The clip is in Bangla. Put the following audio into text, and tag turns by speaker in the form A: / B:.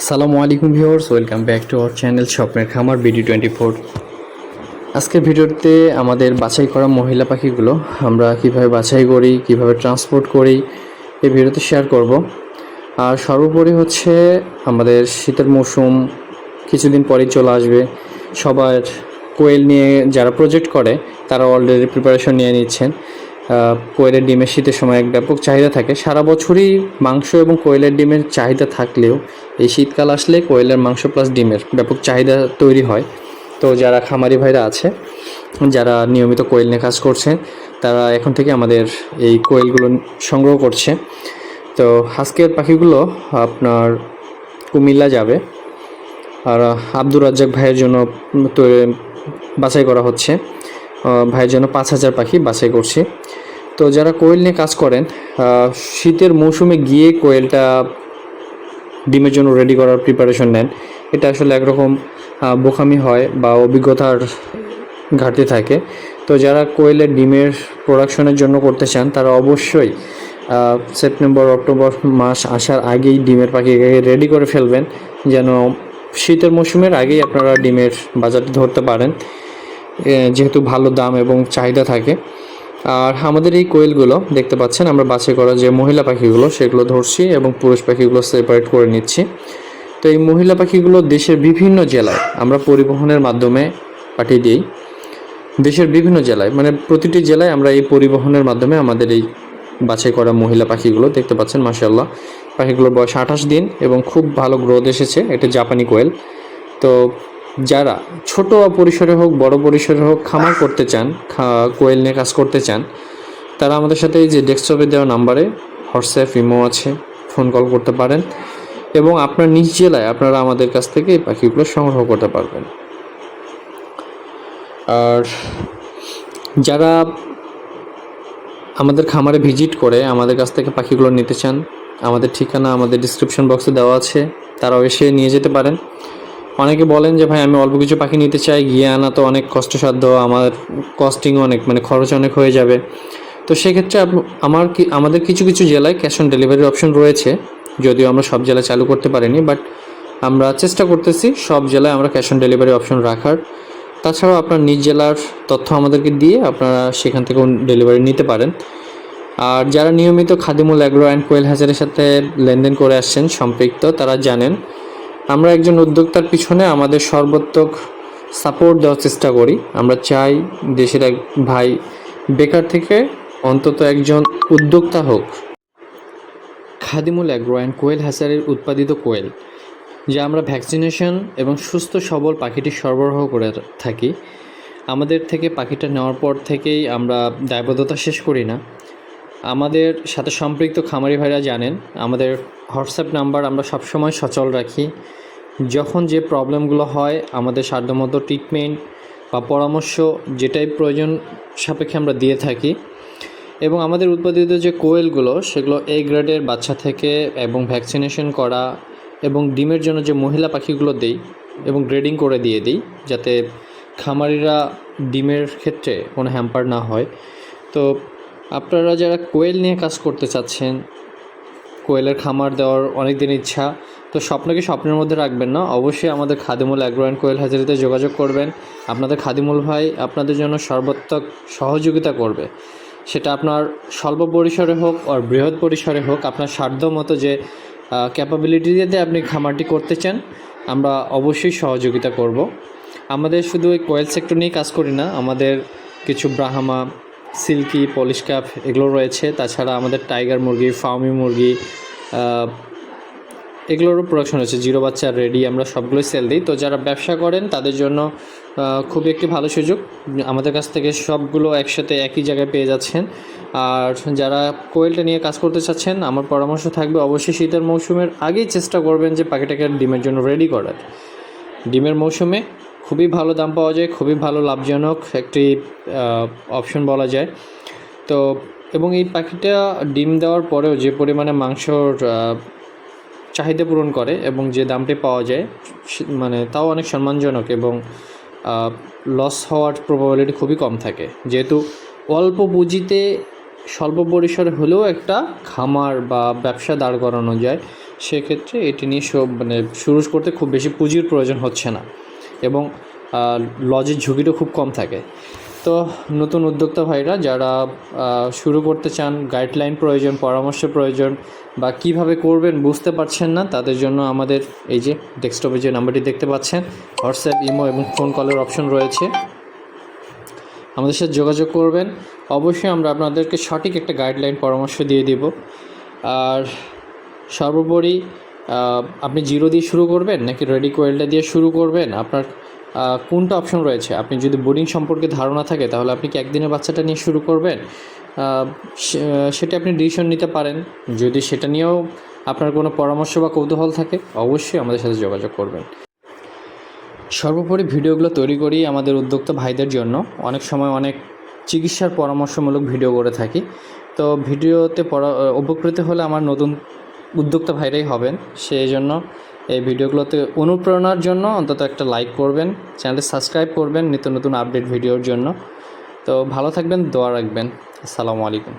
A: আসসালামু আলাইকুম viewers, welcome back to our channel স্বপ্নের খামার বিডি টোয়েন্টি ফোর। আজকের ভিডিওতে আমাদের বাছাই করা মহিলা পাখিগুলো আমরা কীভাবে বাছাই করি, কীভাবে ট্রান্সপোর্ট করি, এই ভিডিওতে শেয়ার করব। আর সর্বোপরি হচ্ছে আমাদের শীতের মৌসুম, কিছুদিন পরেই চলে আসবে। সবার কোয়েল নিয়ে যারা প্রজেক্ট করে, তারা অলরেডি প্রিপারেশন নিয়ে নিচ্ছেন। কোয়েলের ডিমের শীতের সময় এক ব্যাপক চাহিদা থাকে। সারা বছরই মাংস এবং কোয়েলের ডিমের চাহিদা থাকলেও এই শীতকাল আসলে কোয়েলের মাংস প্লাস ডিমের ব্যাপক চাহিদা তৈরি হয়। তো যারা খামারি ভাইরা আছে, যারা নিয়মিত কোয়েল নিয়ে কাজ করছে, তারা এখন থেকে আমাদের এই কোয়েলগুলো সংগ্রহ করছে। তো আজকের পাখিগুলো আপনার কুমিল্লা যাবে। আর আব্দুর রাজ্জাক ভাইয়ের জন্য বাছাই করা হচ্ছে। ভাইয়ের জন্য পাঁচ হাজার পাখি বাছাই করছি। তো যারা কোয়েল নিয়ে কাজ করেন শীতের মৌসুমে গিয়ে কোয়েলটা ডিমের জন্য রেডি করার প্রিপারেশন নেন। এটা আসলে একরকম বোকামি হয় বা অভিজ্ঞতার ঘাটতি থাকে। তো যারা কোয়েলের ডিমের প্রোডাকশনের জন্য করতে চান, তারা অবশ্যই সেপ্টেম্বর অক্টোবর মাস আসার আগেই ডিমের পাখিকে রেডি করে ফেলবেন। যেন শীতের মৌসুমের আগেই আপনারা ডিমের বাজারটি ধরতে পারেন। যেহেতু ভালো দাম এবং চাহিদা থাকে। আর আমাদের এই কোয়েলগুলো, দেখতে পাচ্ছেন আমরা বাছে করা যে মহিলা পাখিগুলো, সেগুলো ধরছি এবং পুরুষ পাখিগুলো সেপারেট করে নিচ্ছি। তো এই মহিলা পাখিগুলো দেশের বিভিন্ন জেলায় আমরা পরিবহনের মাধ্যমে পাঠিয়ে দিই। দেশের বিভিন্ন জেলায় মানে প্রতিটি জেলায় আমরা এই পরিবহনের মাধ্যমে আমাদের এই বাছাই করা মহিলা পাখিগুলো দেখতে পাচ্ছেন মাসাল্লাহ পাখিগুলোর বয়স আঠাশ দিন এবং খুব ভালো গ্রোথ এসেছে, এটা জাপানি কোয়েল। তো যারা ছোট পরিসরে হোক, বড় পরিসরে হোক খামার করতে চান কোয়েল নিয়ে কাজ করতে চান, তারা আমাদের সাথে এই যে ডেস্কটপে দেওয়া নাম্বারে হোয়াটসঅ্যাপ, ইমো আছে, ফোন কল করতে পারেন এবং আপনার নিজ জেলায় আপনারা আমাদের কাছ থেকে এই পাখিগুলো সংগ্রহ করতে পারবেন। আর যারা আমাদের খামারে ভিজিট করে আমাদের কাছ থেকে পাখিগুলো নিতে চান, আমাদের ঠিকানা আমাদের ডিসক্রিপশন বক্সে দেওয়া আছে, তারাও এসে নিয়ে যেতে পারেন। অনেকে বলেন যে, ভাই, আমি অল্প কিছু পাখি নিতে চাই, গিয়ে আনা তো অনেক কষ্টসাধ্য, আমার কস্টিং অনেক মানে খরচ অনেক হয়ে যাবে। তো সেক্ষেত্রে আমার কি, আমাদের কিছু কিছু জেলায় ক্যাশ অন ডেলিভারির অপশন রয়েছে, যদিও আমরা সব জেলায় চালু করতে পারিনি বাট আমরা চেষ্টা করতেছি সব জেলায় আমরা ক্যাশ অন ডেলিভারি অপশন রাখার। তাছাড়াও আপনার নিজ জেলার তথ্য আমাদেরকে দিয়ে আপনারা সেখান থেকে ডেলিভারি নিতে পারেন। আর যারা নিয়মিত খাদিমুল অ্যাগ্রো অ্যান্ড কোয়েল হাজারের সাথে লেনদেন করে আসছেন, সম্পৃক্ত, তারা জানেন আমরা একজন উদ্যোক্তার পিছনে আমাদের সর্বোত্তক সাপোর্ট দেওয়ার চেষ্টা করি। আমরা চাই দেশের এক ভাই বেকার থেকে অন্তত একজন উদ্যোক্তা হোক। খাদিমুল অ্যাগ্রো অ্যান্ড কোয়েল হ্যাসারের উৎপাদিত কোয়েল, যা আমরা ভ্যাকসিনেশন এবং সুস্থ সবল পাখিটি সরবরাহ করে থাকি। আমাদের থেকে পাখিটা নেওয়ার পর থেকেই আমরা দায়বদ্ধতা শেষ করি না। আমাদের সাথে সম্পৃক্ত খামারি ভাইরা জানেন, আমাদের হোয়াটসঅ্যাপ নাম্বার আমরা সবসময় সচল রাখি। যখন যে প্রবলেমগুলো হয়, আমাদের সাধ্যমতো ট্রিটমেন্ট বা পরামর্শ যেটাই প্রয়োজন সাপেক্ষে আমরা দিয়ে থাকি। এবং আমাদের উৎপাদিত যে কোয়েলগুলো, সেগুলো এ গ্রেডের বাচ্চা থেকে এবং ভ্যাকসিনেশন করা এবং ডিমের জন্য যে মহিলা পাখিগুলো দেই এবং গ্রেডিং করে দিয়ে দিই, যাতে খামারিরা ডিমের ক্ষেত্রে কোনো হ্যাম্পার না হয়। তো আপনারা যারা কোয়েল নিয়ে কাজ করতে চাচ্ছেন, কোয়েলের খামার দেওয়ার অনেক দিন ইচ্ছা, তো স্বপ্নকে স্বপ্নের মধ্যে রাখবেন না। অবশ্যই আমাদের খাদিমুল অ্যাগ্রো অ্যান্ড কোয়েল হাজারিতে যোগাযোগ করবেন। আপনাদের খাদিমুল ভাই আপনাদের জন্য সর্বাত্মক সহযোগিতা করবে। সেটা আপনার স্বল্প পরিসরে হোক আর বৃহৎ পরিসরে হোক, আপনার সাধ্য মতো যে ক্যাপাবিলিটি দিয়ে আপনি খামারটি করতে চান, আমরা অবশ্যই সহযোগিতা করব। আমাদের শুধু ওই কোয়েল সেক্টর নিয়ে কাজ করি না, আমাদের কিছু ব্রাহ্মা সিল্কি, পলিশ কাপ এগুলো রয়েছে। তাছাড়া আমাদের টাইগার মুরগি ফার্মি মুরগি এগুলোরও প্রোডাকশন হচ্ছে জিরো বাচ্চা রেডি আমরা সবগুলোই সেল দিই। তো যারা ব্যবসা করেন, তাদের জন্য খুবই একটি ভালো সুযোগ। আমাদের কাছ থেকে সবগুলো একসাথে একই জায়গায় পেয়ে যাচ্ছেন। আর যারা কোয়েলটা নিয়ে কাজ করতে চাচ্ছেন, আমার পরামর্শ থাকবে অবশ্যই শীতের মৌসুমের আগেই চেষ্টা করবেন যে পাখিটাকে ডিমের জন্য রেডি করার। ডিমের মৌসুমে খুবই ভালো দাম পাওয়া যায়, খুবই ভালো লাভজনক একটি অপশন বলা যায়। তো, এবং এই পাখিটা ডিম দেওয়ার পরেও যে পরিমাণে মাংসর চাহিদা পূরণ করে এবং যে দামটি পাওয়া যায় মানে তাও অনেক সম্মানজনক এবং লস হওয়ার প্রবাবিলিটি খুবই কম থাকে। যেহেতু অল্প পুঁজিতে স্বল্প পরিসরে হলেও একটা খামার বা ব্যবসা দাঁড় করানো যায়, সেক্ষেত্রে এটি নিয়ে সব মানে শুরু করতে খুব বেশি পুঁজির প্রয়োজন হচ্ছে না। এবং লজের ঝুঁকিটা খুব কম থাকে। তো নতুন উদ্যোক্তা ভাইরা যারা শুরু করতে চান, গাইডলাইন প্রয়োজন, পরামর্শ প্রয়োজন বা কীভাবে করবেন বুঝতে পারছেন না, তাদের জন্য আমাদের এই যে ডেস্কটপে যে নাম্বারটি দেখতে পাচ্ছেন, হোয়াটসঅ্যাপ, ইমো এবং ফোন কলের অপশন রয়েছে। আমাদের সাথে যোগাযোগ করবেন। অবশ্যই আমরা আপনাদেরকে সঠিক একটা গাইডলাইন পরামর্শ দিয়ে দিব। আর সর্বোপরি আপনি জিরো দিয়ে শুরু করবেন নাকি রেডি কোয়েলটা দিয়ে শুরু করবেন? আপনার কোনটা অপশন রয়েছে? আপনি যদি বোর্ডিং সম্পর্কে ধারণা থাকে, তাহলে আপনি কি একদিনের বাচ্চাটা নিয়ে শুরু করবেন? সেটা আপনি ডিসিশন নিতে পারেন। যদি সেটা নিয়েও আপনার কোনো পরামর্শ বা কৌতূহল থাকে, অবশ্যই আমাদের সাথে যোগাযোগ করবেন। সর্বোপরি ভিডিওগুলো তৈরি করি আমাদের উদ্যোক্তা ভাইদের জন্য। অনেক সময় অনেক চিকিৎসার পরামর্শমূলক ভিডিও করে থাকি। তো ভিডিওতে পরা উপকৃত হলে আমার নতুন উদ্যোক্তা ভাইরাই হবেন। সেই জন্য এই ভিডিওগুলোতে অনুপ্রেরণার জন্য অন্তত একটা লাইক করবেন চ্যানেলটি সাবস্ক্রাইব করবেন, নিত্য নতুন আপডেট ভিডিওর জন্য। তো ভালো থাকবেন, দোয়া রাখবেন। আসসালামু আলাইকুম।